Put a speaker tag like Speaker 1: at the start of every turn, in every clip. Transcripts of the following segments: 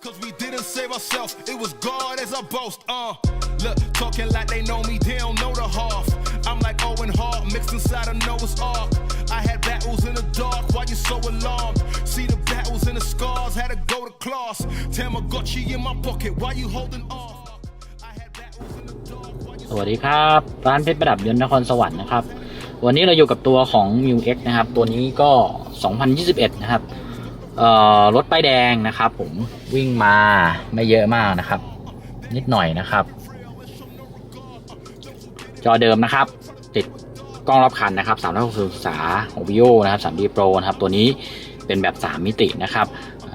Speaker 1: Cause we didn't save ourselves, it was God as our boast. Uh, look, talking like they know me, they don't know the half. I'm like Owen Hart, mixed inside a Noah's Ark. I had battles in the dark, why you so alarmed? See the battles and the scars, had to go to class. Tamagotchi in my pocket, why you holding off? I had battles in the dark, why you
Speaker 2: สวัสดีครับร้านเพชรประดับยนต์นครสวรรค์นะครับ วันนี้เราอยู่กับตัวของ m u X นะครับ ตัวนี้ก็ 2021 นะครับ รถป้ายแดงนะครับ ผมวิ่งมาไม่เยอะมากนะครับ นิดหน่อยนะครับ จอเดิมนะครับ ติดกล้องรอบคันนะครับ360องศาของ Vio นะครับ 3D Pro นะครับ ตัวนี้เป็นแบบ 3 มิตินะครับ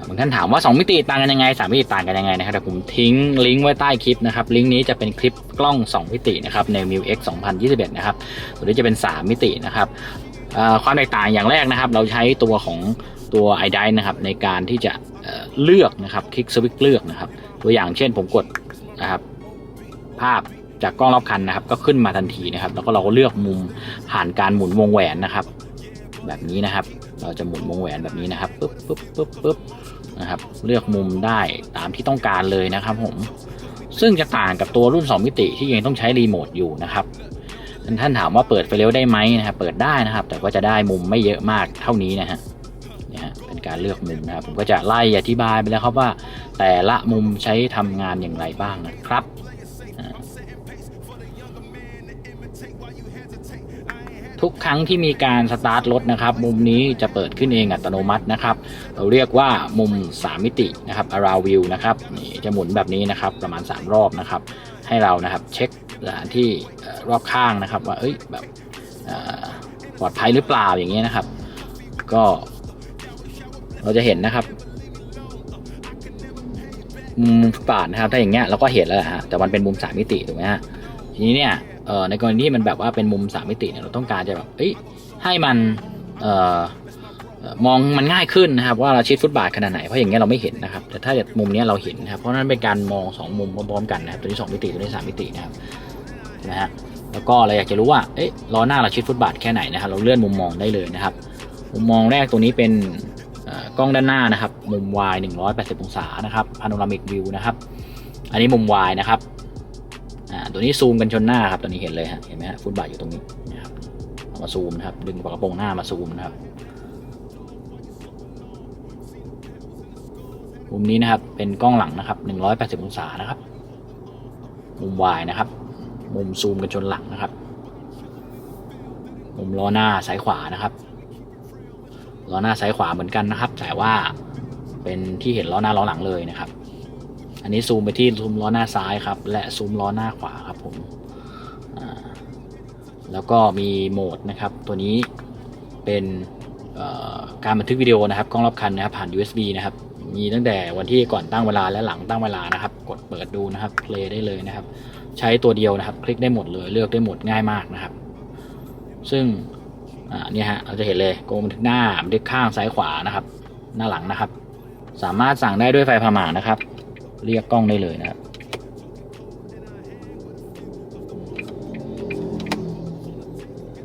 Speaker 2: บางท่านถามว่า 2 มิติต่างกันยังไง 3 มิติต่างกันยังไงนะครับเดี๋ยวผมทิ้งลิงก์ไว้ใต้คลิปนะครับ ลิงก์นี้จะเป็นคลิปกล้อง 2 มิตินะครับใน m i u X 2021 นะครับตัวนี้จะเป็น 3 มิตินะครับความแตกต่างอย่างแรกนะครับ เราใช้ตัวของ ตัว i d i นะครับในการที่จะเเลือกนะครับคลิกสวิตช์เลือกนะครับตัวอย่างเช่นผมกดนะครับภาพจากกล้องรอบคันนะครับ ก็ขึ้นมาทันทีนะครับ แล้วก็เราก็เลือกมุมผ่านการหมุนวงแหวนนะครับ แบบนี้นะครับ เราจะหมุนวงแหวนแบบนี้นะครับปึ๊บปึ๊บปึ๊บปึ๊บนะครับเลือกมุมได้ตามที่ต้องการเลยนะครับผมซึ่งจะต่างกับตัวรุ่น 2 มิติที่ยังต้องใช้รีโมทอยู่นะครับท่านถามว่าเปิดไฟเร็วได้ไหมนะครับเปิดได้นะครับ แต่ก็จะได้มุมไม่เยอะมากเท่านี้นะฮะ การเลือกมุมนะครับ ผมก็จะไล่อธิบายไปแล้วครับว่า แต่ละมุมใช้ทำงานอย่างไรบ้างนะครับทุกครั้งที่มีการสตาร์ทรถนะครับ มุมนี้จะเปิดขึ้นเองอัตโนมัตินะครับ เราเรียกว่ามุม 3 มิตินะครับ around view นะครับนี่จะหมุนแบบนี้นะครับ ประมาณ 3 รอบนะครับ ให้เรานะครับเช็คสถานที่รอบข้างนะครับ ว่าเอ้ยแบบปลอดภัยหรือเปล่าอย่างเงี้ยนะครับ ก็ เราจะเห็นนะครับมุมฟุตบาทนะครับถ้าอย่างเงี้ยเราก็เห็นแล้วฮะแต่มันเป็นมุมสามมิติถูกไหมฮะทีนี้เนี่ยเอ่อในกรณีที่มันแบบว่าเป็นมุมสามมิติเนี่ยเราต้องการจะแบบเอ้ยให้มันเอ่อมองมันง่ายขึ้นนะครับ ว่าเราชิดฟุตบาทขนาดไหนเพราะอย่างเงี้ยเราไม่เห็นนะครับ แต่ถ้ามุมเนี้ยเราเห็นนะครับเพราะนั้นเป็นการมองสองมุมพร้อมๆกันนะครับตัวนี้สองมิติตัวนี้สามมิตินะครับนะฮะแล้วก็เราอยากจะรู้ว่าเอ๊ะล้อหน้าเราชิดฟุตบาทแค่ไหนนะครับ เราเลื่อนมุมมองได้เลยนะครับ มุมมองแรกตัวนี้เป็น กล้องด้านหน้านะครับ มุม Y 180 องศานะครับ Panoramic View นะครับ อันนี้มุม Y นะครับอ่าตัวนี้ซูมกันชนหน้าครับตัวนี้เห็นเลยฮะเห็นไหมฮะฟุตบาทอยู่ตรงนี้นะครับเอามาซูมนะครับ ดึงฝากระโปรงหน้ามาซูมนะครับมุมนี้นะครับเป็นกล้องหลังนะครับ 180 องศานะครับ มุม Y นะครับ มุมซูมกันชนหลังนะครับ มุมล้อหน้าซ้ายขวานะครับ ล้อหน้าซ้ายขวาเหมือนกันนะครับ แต่ว่าเป็นที่เห็นล้อหน้าล้อหลังเลยนะครับ อันนี้ซูมไปที่ซูมล้อหน้าซ้ายครับ และซูมล้อหน้าขวาครับผมแล้วก็มีโหมดนะครับ ตัวนี้เป็นการบันทึกวิดีโอนะครับกล้องรอบคันนะครับผ่าน USB นะครับ มีตั้งแต่วันที่ก่อนตั้งเวลาและหลังตั้งเวลานะครับ กดเปิดดูนะครับเพลย์ได้เลยนะครับ ใช้ตัวเดียวนะครับ คลิกได้หมดเลยเลือกได้หมดง่ายมากนะครับ ซึ่ง อ่าเนี่ยฮะเราจะเห็นเลยโกงบันทึกหน้าบันทึกข้างซ้ายขวานะครับ หน้าหลังนะครับ สามารถสั่งได้ด้วยไฟพาหมานะครับ เรียกกล้องได้เลยนะครับ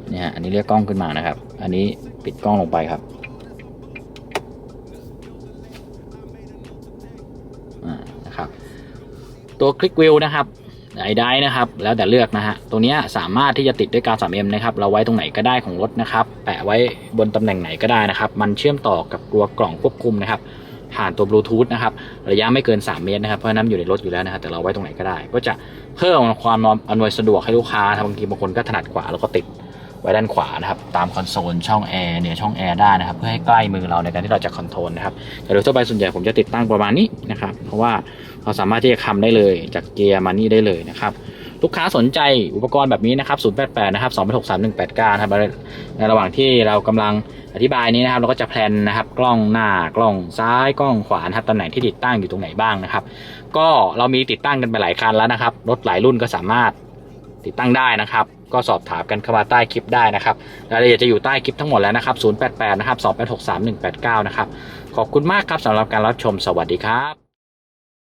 Speaker 2: เนี่ยอันนี้เรียกกล้องขึ้นมานะครับ อันนี้ปิดกล้องลงไปครับอ่านะครับ ตัวคลิกวิวนะครับ ไอได้นะครับ แล้วแต่เลือกนะฮะตรงนี้สามารถที่จะติดด้วยกาว 3M นะครับเราไว้ตรงไหนก็ได้ของรถนะครับ แปะไว้บนตำแหน่งไหนก็ได้นะครับ มันเชื่อมต่อกับตัวกล่องควบคุมนะครับ ผ่านตัวบลูทูธนะครับ ระยะไม่เกิน 3 เมตรนะครับเพราะนั้นอยู่ในรถอยู่แล้วนะครับแต่เราไว้ตรงไหนก็ได้ ก็จะเพิ่มความอำนวยสะดวกให้ลูกค้าบางทีบางคนก็ถนัดขวาแล้วก็ติดไว้ด้านขวานะครับตามคอนโซลช่องแอร์เหนี่ยช่องแอร์ได้นะครับเพื่อให้ใกล้มือเราในการที่เราจะคอนโทรลนะครับแต่โดยทั่วไปส่วนใหญ่ผมจะติดตั้งประมาณนี้นะครับเพราะว่า เราสามารถที่จะคำได้เลยจากเกียร์มานี่ได้เลยนะครับ ลูกค้าสนใจอุปกรณ์แบบนี้นะครับ 088 นะครับ2 6 3 1 8 9นะครับในระหว่างที่เรากำลังอธิบายนี้นะครับ เราก็จะแพลนนะครับ กล้องหน้ากล้องซ้ายกล้องขวานะครับตำแหน่งที่ติดตั้งอยู่ตรงไหนบ้างนะครับ ก็เรามีติดตั้งกันไปหลายคันแล้วนะครับรถหลายรุ่นก็สามารถติดตั้งได้นะครับ ก็สอบถามกันเข้ามาใต้คลิปได้นะครับรายละเอียดจะอยู่ใต้คลิปทั้งหมดแล้วนะครับ 088 นะครับ 2 8 6 3 1 8 9 นะครับ ขอบคุณมากครับสำหรับการรับชม สวัสดีครับ